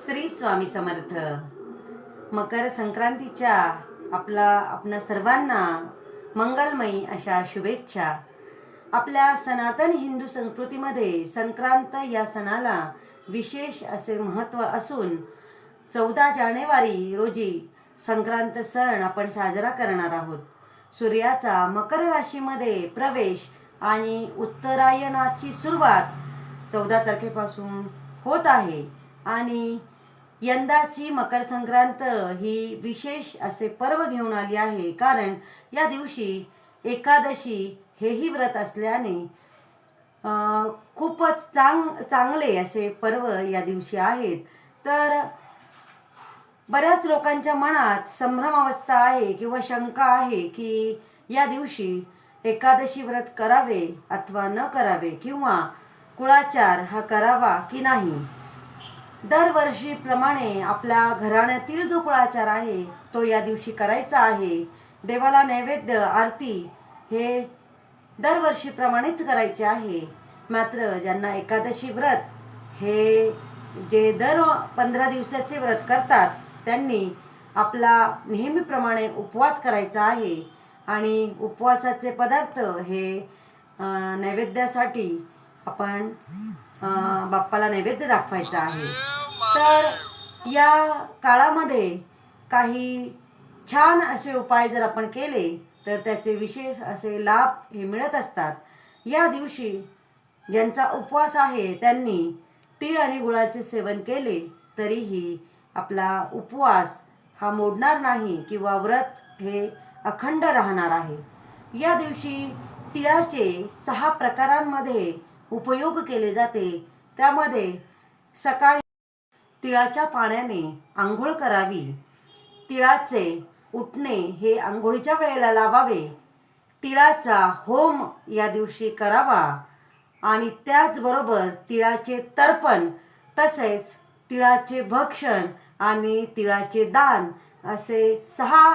श्री स्वामी समर्थ. मकर संक्रांतीच्या आपला आपणा सर्वांना मंगलमयी अशा शुभेच्छा. आपल्या सनातन हिंदू संस्कृतीमध्ये संक्रांत या सणाला विशेष असे महत्त्व असून चौदा जानेवारी रोजी संक्रांत सण आपण साजरा करणार आहोत. सूर्याचा मकर राशीमध्ये प्रवेश आणि उत्तरायणाची सुरुवात चौदा तारखेपासून होत आहे. आणि यंदाची मकर संक्रांत ही विशेष असे पर्व घेऊन आली आहे. कारण या दिवशी एकादशी हेही व्रत असल्याने खूपच चांग चांगले असे पर्व या दिवशी आहेत. तर बऱ्याच लोकांच्या मनात संभ्रमावस्था आहे किंवा शंका आहे की या दिवशी एकादशी व्रत करावे अथवा न करावे किंवा कुळाचार हा करावा की नाही? दरवर्षीप्रमाणे आपल्या घराण्यातील जो कुळाचार आहे तो या दिवशी करायचा आहे. देवाला नैवेद्य आरती हे दरवर्षीप्रमाणेच करायचे आहे. मात्र ज्यांना एकादशी व्रत हे जे दर पंधरा दिवसाचे व्रत करतात त्यांनी आपला नेहमीप्रमाणे उपवास करायचा आहे. आणि उपवासाचे पदार्थ हे नैवेद्यासाठी आपण बाप्पाला नैवेद्य दाखवायचा आहे. तर या काळामध्ये काही छान असे उपाय जर आपण केले तर त्याचे विशेष असे लाभ हे मिळत असतात. या दिवशी ज्यांचा उपवास आहे त्यांनी तीळ आणि गुळाचे सेवन केले तरीही आपला उपवास हा मोडणार नाही किंवा व्रत हे अखंड राहणार आहे. या दिवशी तिळाचे सहा प्रकारांमध्ये उपयोग केले जाते. त्यामध्ये सकाळी तिळाच्या पाण्याने आंघोळ करावी. तिळाचे उठणे हे आंघोळीच्या वेळेला लावावे. तिळाचा होम या दिवशी करावा आणि त्याचबरोबर तिळाचे तर्पण तसेच तिळाचे भक्षण आणि तिळाचे दान असे सहा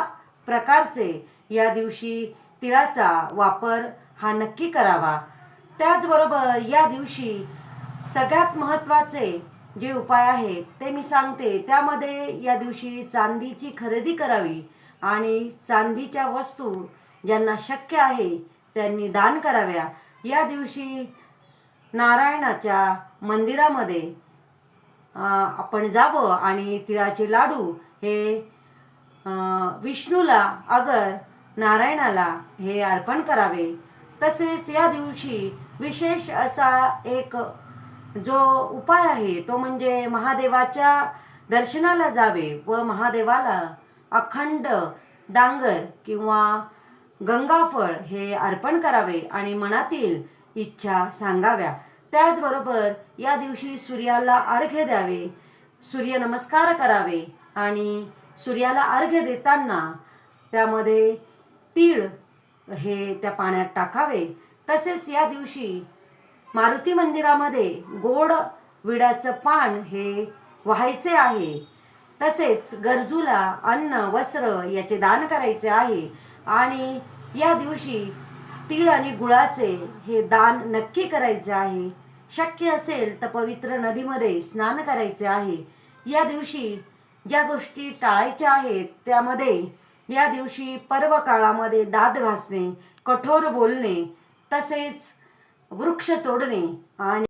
प्रकारचे या दिवशी तिळाचा वापर हा नक्की करावा. त्याचबरोबर या दिवशी सगळ्यात महत्त्वाचे जे उपाय आहेत ते मी सांगते. त्यामध्ये या दिवशी चांदीची खरेदी करावी आणि चांदीच्या वस्तू ज्यांना शक्य आहे त्यांनी दान कराव्या. या दिवशी नारायणाच्या मंदिरामध्ये आपण जावं आणि तिळाचे लाडू हे विष्णूला अगर नारायणाला हे अर्पण करावे. तसेच या दिवशी विशेष असा एक जो उपाय आहे तो म्हणजे महादेवाच्या दर्शनाला जावे व महादेवाला अखंड डांगर किंवा गंगाफळ हे अर्पण करावे आणि मनातील इच्छा सांगाव्या. त्याचबरोबर या दिवशी सूर्याला अर्घ्य द्यावे सूर्यनमस्कार करावे आणि सूर्याला अर्घ्य देताना त्यामध्ये तीळ हे त्या पाण्यात टाकावे. तसेच या दिवशी मारुती मंदिरामध्ये गोड विड्याचं पान हे व्हायचे आहे. तसेच गरजूला अन्न वस्त्र याचे दान करायचे आहे. आणि या दिवशी तीळ आणि गुळाचे हे दान नक्की करायचे आहे. शक्य असेल तर पवित्र नदीमध्ये स्नान करायचे आहे. या दिवशी ज्या गोष्टी टाळायच्या आहेत त्यामध्ये या दिवशी पर्व काळामध्ये दात घासणे कठोर बोलणे तसेच वृक्ष तोडणे आणि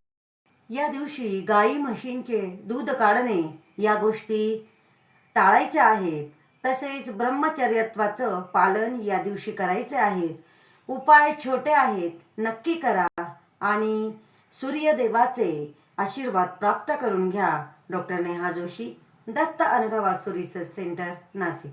या दिवशी गाई म्हशींचे दूध काढणे या गोष्टी टाळायच्या आहेत. तसेच ब्रह्मचर्यत्वाचं पालन या दिवशी करायचे आहे उपाय छोटे आहेत नक्की करा आणि सूर्यदेवाचे आशीर्वाद प्राप्त करून घ्या. Doctor Neha Joshi Datta Anagha Vasuri research centre Nashik.